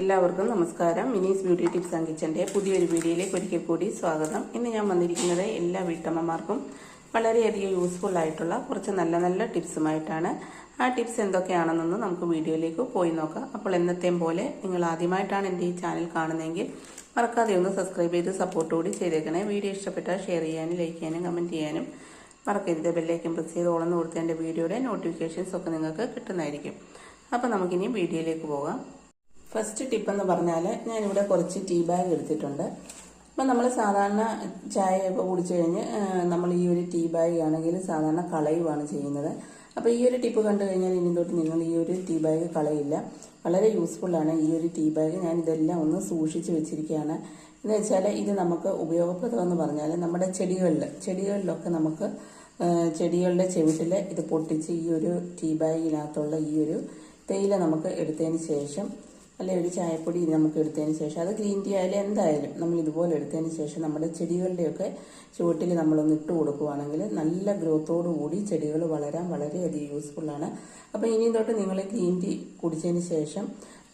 എല്ലാവർക്കും നമസ്കാരം. Mini's beauty tips and കിച്ചന്റെ പുതിയൊരു വീഡിയോയിലേക്ക് ഒരിക്കൽ കൂടി സ്വാഗതം. ഇന്ന് ഞാൻ വന്നിരിക്കുന്നത് എല്ലാ വീട്ടമ്മമാർക്കും വളരെയധികം യൂസ്ഫുൾ ആയിട്ടുള്ള കുറച്ച് നല്ല നല്ല ടിപ്സുമായിട്ടാണ്. ആ ടിപ്സ് എന്തൊക്കെയാണെന്നൊന്ന് നമുക്ക് വീഡിയോയിലേക്ക് പോയി നോക്കാം. അപ്പോൾ എന്നത്തെയും പോലെ നിങ്ങൾ ആദ്യമായിട്ടാണ് എന്റെ ഈ ചാനൽ കാണുന്നതെങ്കിൽ മറക്കാതെ ഒന്ന് സബ്സ്ക്രൈബ് ചെയ്ത് സപ്പോർട്ട് കൂടി ചെയ്തേക്കണേ. വീഡിയോ ഇഷ്ടപ്പെട്ടാൽ ഷെയർ ചെയ്യാനും ലൈക്ക് ചെയ്യാനും കമന്റ് ചെയ്യാനും മറക്കരുത്. ബെല്ലേക്കും പ്രസ് ചെയ്ത് ഓളന്ന് കൊടുത്ത് എന്റെ വീഡിയോയുടെ നോട്ടിഫിക്കേഷൻസ് ഒക്കെ നിങ്ങൾക്ക് കിട്ടുന്നതായിരിക്കും. അപ്പോൾ നമുക്കിനി വീഡിയോയിലേക്ക് പോകാം. ഫസ്റ്റ് ടിപ്പ് എന്ന് പറഞ്ഞാൽ ഞാനിവിടെ കുറച്ച് ടീ ബാഗ് എടുത്തിട്ടുണ്ട്. അപ്പം നമ്മൾ സാധാരണ ചായയൊക്കെ കുടിച്ചു കഴിഞ്ഞ് നമ്മൾ ഈ ഒരു ടീ ബാഗ് ആണെങ്കിൽ സാധാരണ കളയുവാണ് ചെയ്യുന്നത്. അപ്പോൾ ഈ ഒരു ടിപ്പ് കണ്ടു കഴിഞ്ഞാൽ ഇനി തൊട്ട് നിങ്ങൾ ഈ ഒരു ടീ ബാഗ് കളയില്ല. വളരെ യൂസ്ഫുള്ളാണ് ഈ ഒരു ടീ ബാഗ് ഞാൻ ഇതെല്ലാം ഒന്ന് സൂക്ഷിച്ച് വെച്ചിരിക്കുകയാണ്. എന്ന് വെച്ചാൽ ഇത് നമുക്ക് ഉപയോഗപ്രദമെന്ന് പറഞ്ഞാൽ നമ്മുടെ ചെടികളിൽ ചെടികളിലൊക്കെ നമുക്ക് ചെടികളുടെ ചെവിട്ടിൽ ഇത് പൊട്ടിച്ച് ഈ ഒരു ടീ ബാഗിനകത്തുള്ള ഈ ഒരു തേയില നമുക്ക് എടുത്തതിന് ശേഷം അല്ലെ ഒരു ചായപ്പൊടി നമുക്ക് എടുത്തതിന് ശേഷം. അത് ഗ്രീൻ ടീ ആയാലും എന്തായാലും നമ്മൾ ഇതുപോലെ എടുത്തതിന് ശേഷം നമ്മുടെ ചെടികളുടെയൊക്കെ ചുവട്ടിൽ നമ്മളൊന്ന് ഇട്ട് കൊടുക്കുവാണെങ്കിൽ നല്ല ഗ്രോത്തോടു കൂടി ചെടികൾ വളരാൻ വളരെയധികം യൂസ്ഫുള്ളാണ് അപ്പോൾ ഇനിയും തൊട്ട് നിങ്ങൾ ഗ്രീൻ ടീ കുടിച്ചതിന് ശേഷം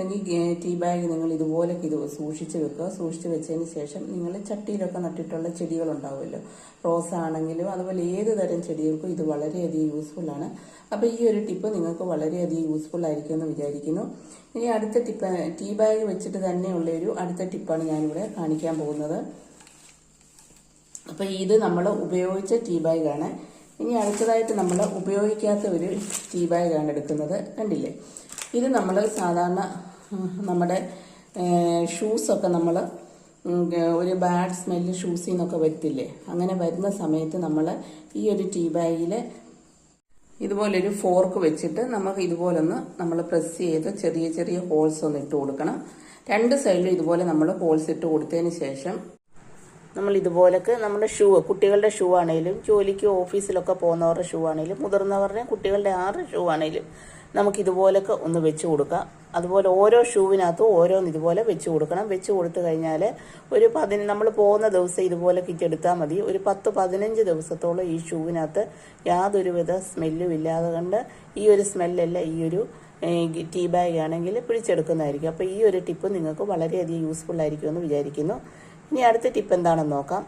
അല്ലെങ്കിൽ ടീ ബാഗ് നിങ്ങൾ ഇതുപോലെ ഇത് സൂക്ഷിച്ച് വെക്കുക. സൂക്ഷിച്ച് വെച്ചതിന് ശേഷം നിങ്ങൾ ചട്ടിയിലൊക്കെ നട്ടിട്ടുള്ള ചെടികളുണ്ടാവുമല്ലോ. റോസ് ആണെങ്കിലും അതുപോലെ ഏത് തരം ചെടികൾക്കും ഇത് വളരെയധികം യൂസ്ഫുൾ ആണ്. അപ്പോൾ ഈ ഒരു ടിപ്പ് നിങ്ങൾക്ക് വളരെയധികം യൂസ്ഫുൾ ആയിരിക്കും എന്ന് വിചാരിക്കുന്നു. ഇനി അടുത്ത ടിപ്പ് ടീ ബാഗ് വെച്ചിട്ട് തന്നെയുള്ള ഒരു അടുത്ത ടിപ്പാണ് ഞാനിവിടെ കാണിക്കാൻ പോകുന്നത്. അപ്പോൾ ഇത് നമ്മൾ ഉപയോഗിച്ച ടീ ബാഗാണ് ഇനി അടുത്തതായിട്ട് നമ്മൾ ഉപയോഗിക്കാത്ത ഒരു ടീ ബാഗാണ് എടുക്കുന്നത്. കണ്ടില്ലേ? ഇത് നമ്മൾ സാധാരണ നമ്മുടെ ഷൂസൊക്കെ നമ്മൾ ഒരു ബാഡ് സ്മെല്ല് ഷൂസിൽ നിന്നൊക്കെ വരത്തില്ലേ? അങ്ങനെ വരുന്ന സമയത്ത് നമ്മൾ ഈ ഒരു ടീ ബാഗിൽ ഇതുപോലൊരു ഫോർക്ക് വെച്ചിട്ട് നമുക്ക് ഇതുപോലൊന്ന് നമ്മൾ പ്രസ് ചെയ്ത് ചെറിയ ചെറിയ ഹോൾസ് ഒന്ന് ഇട്ട് കൊടുക്കണം. രണ്ട് സൈഡിലും ഇതുപോലെ നമ്മൾ ഹോൾസ് ഇട്ട് കൊടുത്തതിന് ശേഷം നമ്മൾ ഇതുപോലൊക്കെ നമ്മുടെ ഷൂ കുട്ടികളുടെ ഷൂ ആണെങ്കിലും ജോലിക്ക് ഓഫീസിലൊക്കെ പോകുന്നവരുടെ ഷൂ ആണെങ്കിലും മുതിർന്നവരുടെ കുട്ടികളുടെ ആറ് ഷൂ ആണെങ്കിലും നമുക്ക് ഇതുപോലൊക്കെ ഒന്ന് വെച്ച് കൊടുക്കാം. അതുപോലെ ഓരോ ഷൂവിനകത്തും ഓരോന്ന് ഇതുപോലെ വെച്ച് കൊടുക്കണം. വെച്ച് കൊടുത്തു കഴിഞ്ഞാൽ ഒരു പതിന നമ്മൾ പോകുന്ന ദിവസം ഇതുപോലെ കിറ്റെടുത്താൽ മതി. ഒരു പത്ത് പതിനഞ്ച് ദിവസത്തോളം ഈ ഷൂവിനകത്ത് യാതൊരുവിധ സ്മെല്ലും ഇല്ലാതെ കണ്ട് ഈ ഒരു സ്മെല്ലല്ല ഈ ഒരു ടീ ബാഗ് ആണെങ്കിൽ പിടിച്ചെടുക്കുന്നതായിരിക്കും. അപ്പോൾ ഈ ഒരു ടിപ്പ് നിങ്ങൾക്ക് വളരെയധികം യൂസ്ഫുൾ ആയിരിക്കും എന്ന് വിചാരിക്കുന്നു. ഇനി അടുത്ത ടിപ്പ് എന്താണെന്ന് നോക്കാം.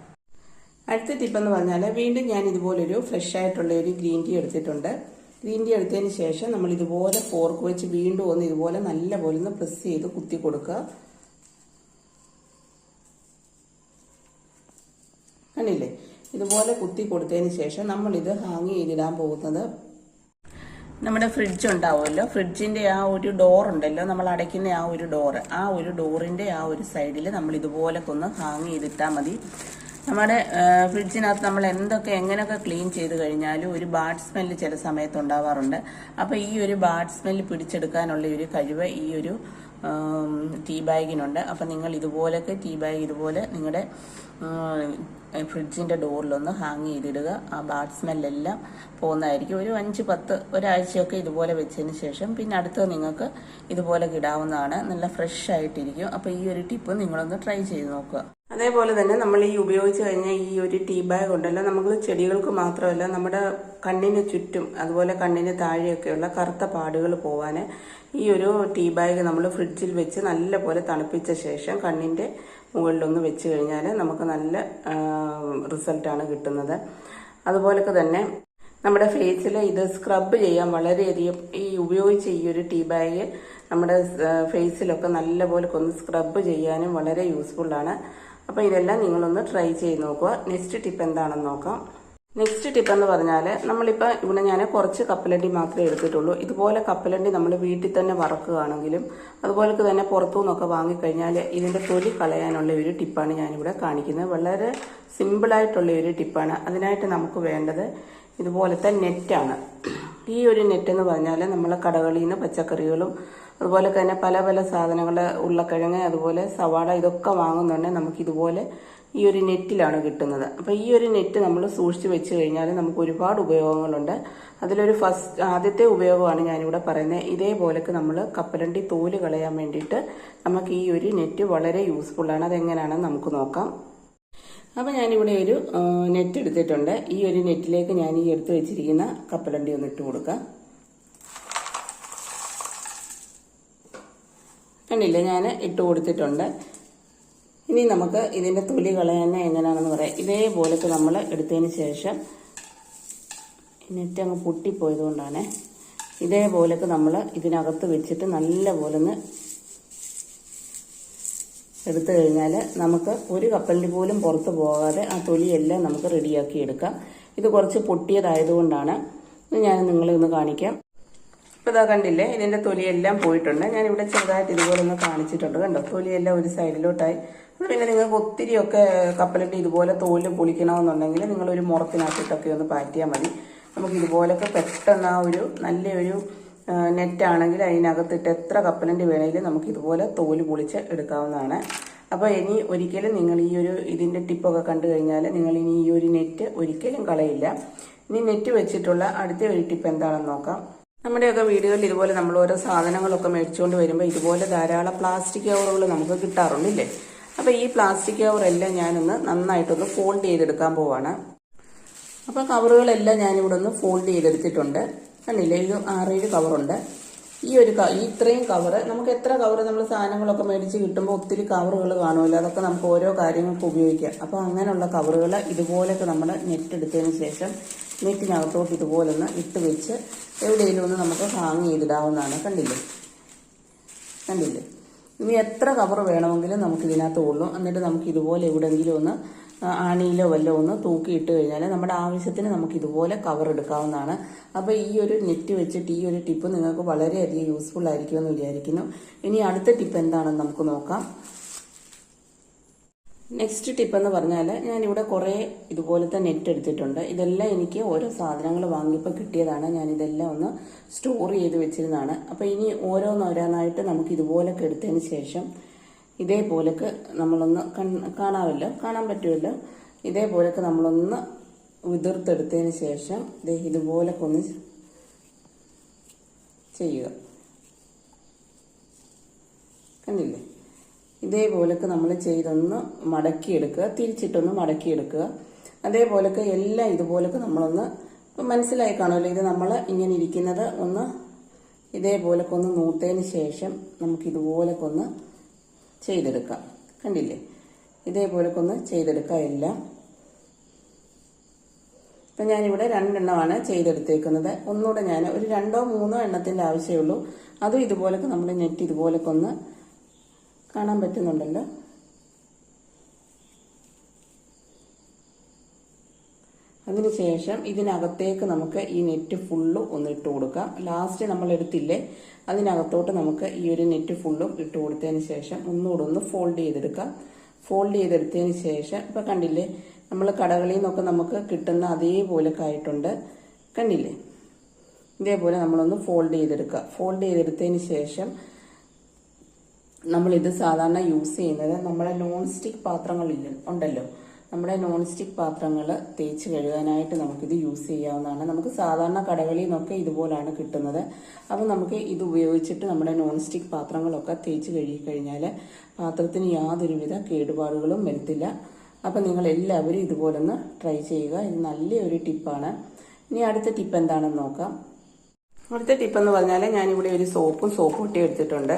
അടുത്ത ടിപ്പ് എന്ന് പറഞ്ഞാൽ വീണ്ടും ഞാൻ ഇതുപോലൊരു ഫ്രഷ് ആയിട്ടുള്ള ഒരു ഗ്രീൻ ടീ എടുത്തിട്ടുണ്ട്. ഗ്രീൻ ടീ എടുത്തതിന് ശേഷം നമ്മൾ ഇതുപോലെ ഫോർക്ക് വെച്ച് വീണ്ടും ഒന്ന് ഇതുപോലെ നല്ല പോലെ ഒന്ന് പ്രസ് ചെയ്ത് കുത്തി കൊടുക്കുക. കണ്ടില്ലേ? ഇതുപോലെ കുത്തി കൊടുത്തതിന് ശേഷം നമ്മൾ ഇത് ഹാങ് ചെയ്തിടാൻ പോകുന്നത് നമ്മുടെ ഫ്രിഡ്ജ് ഉണ്ടാവുമല്ലോ. ഫ്രിഡ്ജിന്റെ ആ ഒരു ഡോർ ഉണ്ടല്ലോ. നമ്മൾ അടയ്ക്കുന്ന ആ ഒരു ഡോറ് ആ ഒരു ഡോറിന്റെ ആ ഒരു സൈഡിൽ നമ്മൾ ഇതുപോലൊക്കെ ഒന്ന് ഹാങ് ചെയ്തിട്ടാൽ മതി. നമ്മുടെ ഫ്രിഡ്ജിനകത്ത് നമ്മൾ എന്തൊക്കെ എങ്ങനെയൊക്കെ ക്ലീൻ ചെയ്ത് കഴിഞ്ഞാലും ഒരു ബാഡ് സ്മെല്ല് ചില സമയത്ത് ഉണ്ടാവാറുണ്ട്. അപ്പോൾ ഈ ഒരു ബാഡ് സ്മെല്ല് പിടിച്ചെടുക്കാനുള്ള ഒരു കഴിവ് ഈ ഒരു ടീ ബാഗിനുണ്ട് അപ്പം നിങ്ങൾ ഇതുപോലൊക്കെ ടീ ബാഗ് ഇതുപോലെ നിങ്ങളുടെ ഫ്രിഡ്ജിന്റെ ഡോറിലൊന്ന് ഹാങ് ചെയ്തിടുക. ആ ബാഡ് സ്മെല്ലെല്ലാം പോകുന്നതായിരിക്കും. ഒരു അഞ്ച് പത്ത് ഒരാഴ്ചയൊക്കെ ഇതുപോലെ വെച്ചതിന് ശേഷം പിന്നെ അടുത്തത് നിങ്ങൾക്ക് ഇതുപോലെ കിടാവുന്നതാണ് നല്ല ഫ്രഷ് ആയിട്ടിരിക്കും. അപ്പോൾ ഈ ഒരു ടിപ്പ് നിങ്ങളൊന്ന് ട്രൈ ചെയ്ത് നോക്കുക. അതേപോലെ തന്നെ നമ്മൾ ഈ ഉപയോഗിച്ച് കഴിഞ്ഞ ഈ ഒരു ടീ ബാഗ് ഉണ്ടല്ലോ നമുക്ക് ചെടികൾക്ക് മാത്രമല്ല നമ്മുടെ കണ്ണിന് ചുറ്റും അതുപോലെ കണ്ണിന് താഴെയൊക്കെയുള്ള കറുത്ത പാടുകൾ പോവാൻ ഈ ഒരു ടീ ബാഗ് നമ്മൾ ഫ്രിഡ്ജിൽ വെച്ച് നല്ലപോലെ തണുപ്പിച്ച ശേഷം കണ്ണിന്റെ മുകളിലൊന്ന് വെച്ച് കഴിഞ്ഞാൽ നമുക്ക് നല്ല റിസൾട്ടാണ് കിട്ടുന്നത്. അതുപോലൊക്കെ തന്നെ നമ്മുടെ ഫേസിൽ ഇത് സ്ക്രബ് ചെയ്യാൻ വളരെയധികം ഈ ഉപയോഗിച്ച ഈ ഒരു ടീ ബാഗ് നമ്മുടെ ഫേസിലൊക്കെ നല്ലപോലെ ഒന്ന് സ്ക്രബ് ചെയ്യാനും വളരെ യൂസ്ഫുള്ളാണ്. അപ്പോൾ ഇതെല്ലാം നിങ്ങളൊന്ന് ട്രൈ ചെയ്ത് നോക്കുക. നെക്സ്റ്റ് ടിപ്പ് എന്താണെന്ന് നോക്കാം. നെക്സ്റ്റ് ടിപ്പ് എന്ന് പറഞ്ഞാൽ നമ്മളിപ്പോൾ ഇവിടെ ഞാൻ കുറച്ച് കപ്പലണ്ടി മാത്രമേ എടുത്തിട്ടുള്ളൂ. ഇതുപോലെ കപ്പലണ്ടി നമ്മൾ വീട്ടിൽ തന്നെ വറക്കുകയാണെങ്കിലും അതുപോലെ തന്നെ പുറത്തു നിന്നൊക്കെ വാങ്ങിക്കഴിഞ്ഞാൽ ഇതിന്റെ തൊലി കളയാനുള്ള ഒരു ടിപ്പാണ് ഞാനിവിടെ കാണിക്കുന്നത്. വളരെ സിമ്പിളായിട്ടുള്ള ഒരു ടിപ്പാണ് അതിനായിട്ട് നമുക്ക് വേണ്ടത് ഇതുപോലത്തെ നെറ്റാണ് ഈ ഒരു നെറ്റ് എന്ന് പറഞ്ഞാൽ നമ്മൾ കടകളിൽ നിന്ന് പച്ചക്കറികളും അതുപോലെ തന്നെ പല പല സാധനങ്ങൾ ഉരുളക്കിഴങ്ങ് അതുപോലെ സവാള ഇതൊക്കെ വാങ്ങുന്നുണ്ടെങ്കിൽ നമുക്ക് ഇതുപോലെ ഈ ഒരു നെറ്റിലാണ് കിട്ടുന്നത്. അപ്പോൾ ഈ ഒരു നെറ്റ് നമ്മൾ സൂക്ഷിച്ച് വെച്ച് കഴിഞ്ഞാൽ നമുക്ക് ഒരുപാട് ഉപയോഗങ്ങളുണ്ട്. അതിലൊരു ഫസ്റ്റ് ആദ്യത്തെ ഉപയോഗമാണ് ഞാനിവിടെ പറയുന്നത്. ഇതേപോലൊക്കെ നമ്മൾ കപ്പലണ്ടി തോൽ കളയാൻ വേണ്ടിയിട്ട് നമുക്ക് ഈ ഒരു നെറ്റ് വളരെ യൂസ്ഫുള്ളാണ്. അതെങ്ങനെയാണെന്ന് നമുക്ക് നോക്കാം. അപ്പോൾ ഞാനിവിടെ ഒരു നെറ്റ് എടുത്തിട്ടുണ്ട്. ഈ ഒരു നെറ്റിലേക്ക് ഞാൻ ഈ എടുത്ത് വെച്ചിരിക്കുന്ന കപ്പലണ്ടി ഒന്ന് ഇട്ട് കൊടുക്കാം. കണ്ടില്ലേ ഞാൻ ഇട്ട് കൊടുത്തിട്ടുണ്ട്. ഇനി നമുക്ക് ഇതിന്റെ തൊലി കളയാൻ എങ്ങനെയാണെന്ന് പറയാം. ഇതേപോലത്തെ നമ്മൾ എടുത്തതിന് ശേഷം നെറ്റ് പൊട്ടിപ്പോയത് കൊണ്ടാണ് ഇതേപോലൊക്കെ നമ്മൾ ഇതിനകത്ത് വെച്ചിട്ട് നല്ലപോലെ ഒന്ന് എടുത്തു കഴിഞ്ഞാൽ നമുക്ക് ഒരു കപ്പലിന് പോലും പുറത്ത് പോകാതെ ആ തൊലിയെല്ലാം നമുക്ക് റെഡിയാക്കി എടുക്കാം. ഇത് കുറച്ച് പൊട്ടിയതായതുകൊണ്ടാണ്. ഞാൻ നിങ്ങളെ ഒന്ന് കാണിക്കാം. ഇപ്പോൾ ഇതാ കണ്ടില്ലേ? ഇതിന്റെ തൊലിയെല്ലാം പോയിട്ടുണ്ട്. ഞാനിവിടെ ചെറുതായിട്ട് ഇതുപോലെ ഒന്ന് കാണിച്ചിട്ടുണ്ട്. കണ്ടോ? തൊലിയെല്ലാം ഒരു സൈഡിലോട്ടായി. പിന്നെ നിങ്ങൾക്ക് ഒത്തിരിയൊക്കെ കപ്പലിട്ട് ഇതുപോലെ തോൽ പൊളിക്കണമെന്നുണ്ടെങ്കിൽ നിങ്ങളൊരു മുറത്തിനകത്തിട്ടൊക്കെ ഒന്ന് പാറ്റിയാൽ മതി. നമുക്ക് ഇതുപോലൊക്കെ പെട്ടെന്ന് ആ ഒരു നല്ലൊരു നെറ്റാണെങ്കിൽ അതിനകത്തിട്ട് എത്ര കപ്പലണ്ടി വേണമെങ്കിലും നമുക്ക് ഇതുപോലെ തോൽ പൊളിച്ച് എടുക്കാവുന്നതാണ്. അപ്പോൾ ഇനി ഒരിക്കലും നിങ്ങൾ ഈ ഒരു ഇതിന്റെ ടിപ്പൊക്കെ കണ്ടു കഴിഞ്ഞാൽ നിങ്ങൾ ഇനി ഈ ഒരു നെറ്റ് ഒരിക്കലും കളയില്ല. ഇനി നെറ്റ് വെച്ചിട്ടുള്ള അടുത്ത ഒരു ടിപ്പ് എന്താണെന്ന് നോക്കാം. നമ്മുടെയൊക്കെ വീടുകളിൽ ഇതുപോലെ നമ്മൾ ഓരോ സാധനങ്ങളൊക്കെ മേടിച്ചുകൊണ്ട് വരുമ്പോൾ ഇതുപോലെ ധാരാളം പ്ലാസ്റ്റിക് കവറുകൾ നമുക്ക് കിട്ടാറുണ്ടല്ലേ? അപ്പോൾ ഈ പ്ലാസ്റ്റിക് കവറെല്ലാം ഞാനൊന്ന് നന്നായിട്ടൊന്ന് ഫോൾഡ് ചെയ്തെടുക്കാൻ പോവാണ്. അപ്പോൾ കവറുകളെല്ലാം ഞാനിവിടെ ഒന്ന് ഫോൾഡ് ചെയ്തെടുത്തിട്ടുണ്ട്. കണ്ടില്ലേ? ഇത് ആറേഴ് കവറുണ്ട്. ഈ ഒരു ഈ ഇത്രയും കവറ് നമുക്ക് എത്ര കവറ് നമ്മൾ സാധനങ്ങളൊക്കെ മേടിച്ച് കിട്ടുമ്പോൾ ഒത്തിരി കവറുകൾ കാണുമല്ലോ? അതൊക്കെ നമുക്ക് ഓരോ കാര്യങ്ങൾക്ക് ഉപയോഗിക്കാം. അപ്പോൾ അങ്ങനെയുള്ള കവറുകൾ ഇതുപോലെയൊക്കെ നമ്മൾ നെറ്റ് എടുത്തതിന് ശേഷം നെറ്റിനകത്തോട്ട് ഇതുപോലൊന്ന് ഇട്ട് വെച്ച് എവിടെയെങ്കിലും ഒന്ന് നമുക്ക് ഹാങ് ചെയ്തിടാവുന്നതാണ്. കണ്ടില്ലേ? കണ്ടില്ലേ? ഇനി എത്ര കവർ വേണമെങ്കിലും നമുക്ക് ഇതിനകത്ത് കൊള്ളും. എന്നിട്ട് നമുക്ക് ഇതുപോലെ എവിടെയെങ്കിലും ഒന്ന് ആണിയിലോ വല്ലോ ഒന്ന് തൂക്കിയിട്ട് കഴിഞ്ഞാൽ നമ്മുടെ ആവശ്യത്തിന് നമുക്ക് ഇതുപോലെ കവർ എടുക്കാവുന്നതാണ്. അപ്പോൾ ഈ ഒരു നെറ്റ് വെച്ചിട്ട് ഈ ഒരു ടിപ്പ് നിങ്ങൾക്ക് വളരെയധികം യൂസ്ഫുൾ ആയിരിക്കുമെന്ന് വിചാരിക്കുന്നു. ഇനി അടുത്ത ടിപ്പ് എന്താണെന്ന് നമുക്ക് നോക്കാം. നെക്സ്റ്റ് ടിപ്പ് എന്ന് പറഞ്ഞാൽ ഞാനിവിടെ കുറേ ഇതുപോലത്തെ നെറ്റ് എടുത്തിട്ടുണ്ട്. ഇതെല്ലാം എനിക്ക് ഓരോ സാധനങ്ങൾ വാങ്ങിയപ്പോൾ കിട്ടിയതാണ്. ഞാൻ ഇതെല്ലാം ഒന്ന് സ്റ്റോർ ചെയ്ത് വെച്ചിരുന്നതാണ്. അപ്പോൾ ഇനി ഓരോന്നോരോന്നായിട്ട് നമുക്ക് ഇതുപോലൊക്കെ എടുത്തതിന് ശേഷം ഇതേപോലൊക്കെ നമ്മളൊന്ന് കാണാമല്ലോ? കാണാൻ പറ്റുമല്ലോ? ഇതേപോലൊക്കെ നമ്മളൊന്ന് ഉതിർത്തെടുത്തതിന് ശേഷം ദേ ഇതുപോലൊക്കെ ഒന്ന് ചെയ്യുക. കണ്ടില്ലേ? ഇതേപോലൊക്കെ നമ്മൾ ചെയ്തൊന്ന് മടക്കിയെടുക്കുക തിരിച്ചിട്ടൊന്ന് മടക്കിയെടുക്കുക. അതേപോലൊക്കെ എല്ലാം ഇതുപോലൊക്കെ നമ്മളൊന്ന് മനസ്സിലായി കാണുമല്ലോ ഇത് നമ്മൾ ഇങ്ങനെ ഇരിക്കുന്നത് ഒന്ന് ഇതേപോലൊക്കെ ഒന്ന് നൂത്തതിന് ശേഷം നമുക്ക് ഇതുപോലൊക്കെ ഒന്ന് ചെയ്തെടുക്കാം. കണ്ടില്ലേ? ഇതേപോലൊക്കെ ഒന്ന് ചെയ്തെടുക്കാം എല്ലാം. ഇപ്പം ഞാനിവിടെ രണ്ടെണ്ണമാണ് ചെയ്തെടുത്തേക്കുന്നത്. ഒന്നുകൂടെ ഞാൻ ഒരു രണ്ടോ മൂന്നോ എണ്ണത്തിന്റെ ആവശ്യമുള്ളൂ. അതും ഇതുപോലൊക്കെ നമ്മൾ നെറ്റ് ഇതുപോലൊക്കെ ഒന്ന് കാണാൻ പറ്റുന്നുണ്ടല്ലോ. അതിനുശേഷം ഇതിനകത്തേക്ക് നമുക്ക് ഈ നെറ്റ് ഫുള്ളും ഒന്ന് ഇട്ട് കൊടുക്കാം. ലാസ്റ്റ് നമ്മൾ എടുത്തില്ലേ അതിനകത്തോട്ട് നമുക്ക് ഈ ഒരു നെറ്റ് ഫുള്ളും ഇട്ട് കൊടുത്തതിന് ശേഷം ഒന്നുകൂടെ ഒന്ന് ഫോൾഡ് ചെയ്തെടുക്കാം. ഫോൾഡ് ചെയ്തെടുത്തതിന് ശേഷം ഇപ്പം കണ്ടില്ലേ നമ്മൾ കടകളിൽ നിന്നൊക്കെ നമുക്ക് കിട്ടുന്ന അതേപോലെ ആയിട്ടുണ്ട്. കണ്ടില്ലേ? ഇതേപോലെ നമ്മളൊന്ന് ഫോൾഡ് ചെയ്തെടുക്കുക ഫോൾഡ് ചെയ്തെടുത്തതിന് ശേഷം നമ്മളിത് സാധാരണ യൂസ് ചെയ്യുന്നത് നമ്മുടെ നോൺ സ്റ്റിക്ക് പാത്രങ്ങളില്ല ഉണ്ടല്ലോ. നമ്മുടെ നോൺ സ്റ്റിക്ക് പാത്രങ്ങൾ തേച്ച് കഴുകാനായിട്ട് നമുക്കിത് യൂസ് ചെയ്യാവുന്നതാണ്. നമുക്ക് സാധാരണ കടകളിൽ നിന്നൊക്കെ ഇതുപോലാണ് കിട്ടുന്നത്. അപ്പോൾ നമുക്ക് ഇത് ഉപയോഗിച്ചിട്ട് നമ്മുടെ നോൺ സ്റ്റിക്ക് പാത്രങ്ങളൊക്കെ തേച്ച് കഴുകി കഴിഞ്ഞാൽ പാത്രത്തിന് യാതൊരുവിധ കേടുപാടുകളും വരുത്തില്ല. അപ്പോൾ നിങ്ങൾ എല്ലാവരും ഇതുപോലൊന്ന് ട്രൈ ചെയ്യുക. ഇത് നല്ലൊരു ടിപ്പാണ്. ഇനി അടുത്ത ടിപ്പ് എന്താണെന്ന് നോക്കാം. അടുത്ത ടിപ്പ് എന്ന് പറഞ്ഞാൽ ഞാനിവിടെ ഒരു സോപ്പും സോപ്പ് പൊട്ടി എടുത്തിട്ടുണ്ട്.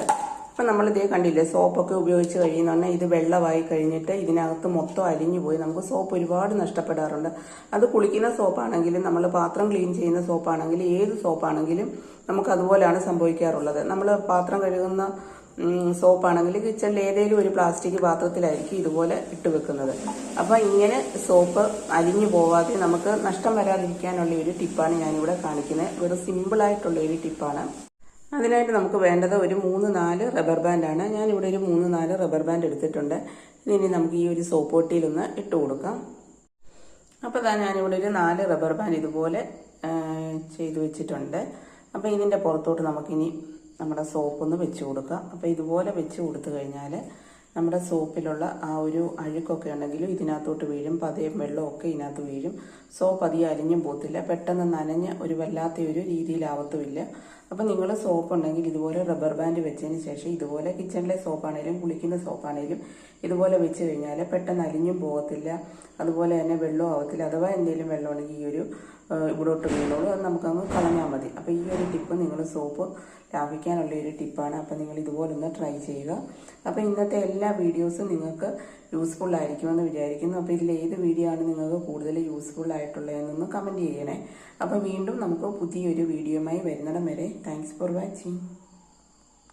അപ്പം നമ്മളിതേ കണ്ടില്ലേ സോപ്പൊക്കെ ഉപയോഗിച്ച് കഴിയുന്ന ഇത് വെള്ളമായി കഴിഞ്ഞിട്ട് ഇതിനകത്ത് മൊത്തം അലിഞ്ഞു പോയി. നമുക്ക് സോപ്പ് ഒരുപാട് നഷ്ടപ്പെടാറുണ്ട്. അത് കുളിക്കുന്ന സോപ്പാണെങ്കിലും നമ്മൾ പാത്രം ക്ലീൻ ചെയ്യുന്ന സോപ്പാണെങ്കിലും ഏത് സോപ്പാണെങ്കിലും നമുക്ക് അതുപോലെയാണ് സംഭവിക്കാറുള്ളത്. നമ്മൾ പാത്രം കഴുകുന്ന സോപ്പാണെങ്കിൽ കിച്ചണിൽ ഏതെങ്കിലും ഒരു പ്ലാസ്റ്റിക് പാത്രത്തിലായിരിക്കും ഇതുപോലെ ഇട്ട് വെക്കുന്നത്. അപ്പം ഇങ്ങനെ സോപ്പ് അലിഞ്ഞു പോവാതെ നമുക്ക് നഷ്ടം വരാതിരിക്കാനുള്ള ഒരു ടിപ്പാണ് ഞാനിവിടെ കാണിക്കുന്നത്. വെറും സിമ്പിളായിട്ടുള്ള ഒരു ടിപ്പാണ്. അതിനായിട്ട് നമുക്ക് വേണ്ടത് ഒരു മൂന്ന് നാല് റബ്ബർ ബാൻഡാണ് ഞാനിവിടെ ഒരു മൂന്ന് നാല് റബ്ബർ ബാൻഡ് എടുത്തിട്ടുണ്ട്. ഇനി നമുക്ക് ഈ ഒരു സോപ്പ് പൊട്ടിയിലൊന്ന് ഇട്ട് കൊടുക്കാം. അപ്പോൾ ഇതാ ഞാനിവിടെ ഒരു നാല് റബ്ബർ ബാൻഡ് ഇതുപോലെ ചെയ്തു വെച്ചിട്ടുണ്ട്. അപ്പോൾ ഇതിന്റെ പുറത്തോട്ട് നമുക്കിനി നമ്മുടെ സോപ്പൊന്ന് വെച്ച് കൊടുക്കാം. അപ്പോൾ ഇതുപോലെ വെച്ച് കൊടുത്തു കഴിഞ്ഞാൽ നമ്മുടെ സോപ്പിലുള്ള ആ ഒരു അഴുക്കൊക്കെ ഉണ്ടെങ്കിലും ഇതിനകത്തോട്ട് വീഴും. പതയും വെള്ളമൊക്കെ ഇതിനകത്ത് വീഴും. സോപ്പ് അധികം അലിഞ്ഞും പോത്തില്ല പെട്ടെന്ന് നനഞ്ഞ് ഒരു വല്ലാത്ത ഒരു രീതിയിലാവത്തുമില്ല. അപ്പം നിങ്ങൾ സോപ്പ് ഉണ്ടെങ്കിൽ ഇതുപോലെ റബ്ബർ ബാൻഡ് വെച്ചതിന് ശേഷം ഇതുപോലെ കിച്ചണിലെ സോപ്പാണേലും കുളിക്കുന്ന സോപ്പാണേലും ഇതുപോലെ വെച്ച് കഴിഞ്ഞാൽ പെട്ടെന്ന് അലിഞ്ഞും പോകത്തില്ല. അതുപോലെ തന്നെ വെള്ളം ആവത്തില്ല. അഥവാ എന്തെങ്കിലും വെള്ളമുണ്ടെങ്കിൽ ഈ ഒരു ഇവിടോട്ട് വീണോളൂ. അത് നമുക്കങ്ങ് കളഞ്ഞാൽ മതി. അപ്പോൾ ഈ ഒരു ടിപ്പ് നിങ്ങൾ സോപ്പ് ലാഭിക്കാനുള്ള ഒരു ടിപ്പാണ്. അപ്പോൾ നിങ്ങൾ ഇതുപോലൊന്ന് ട്രൈ ചെയ്യുക. അപ്പോൾ ഇന്നത്തെ എല്ലാ വീഡിയോസും നിങ്ങൾക്ക് യൂസ്ഫുൾ ആയിരിക്കുമെന്ന് വിചാരിക്കുന്നു. അപ്പോൾ ഇതിൽ ഏത് വീഡിയോ ആണ് നിങ്ങൾക്ക് കൂടുതൽ യൂസ്ഫുൾ ആയിട്ടുള്ളതെന്നൊന്ന് കമന്റ് ചെയ്യണേ. അപ്പോൾ വീണ്ടും നമുക്ക് പുതിയൊരു വീഡിയോയുമായി വരുന്നിടം വരെ. Thanks for watching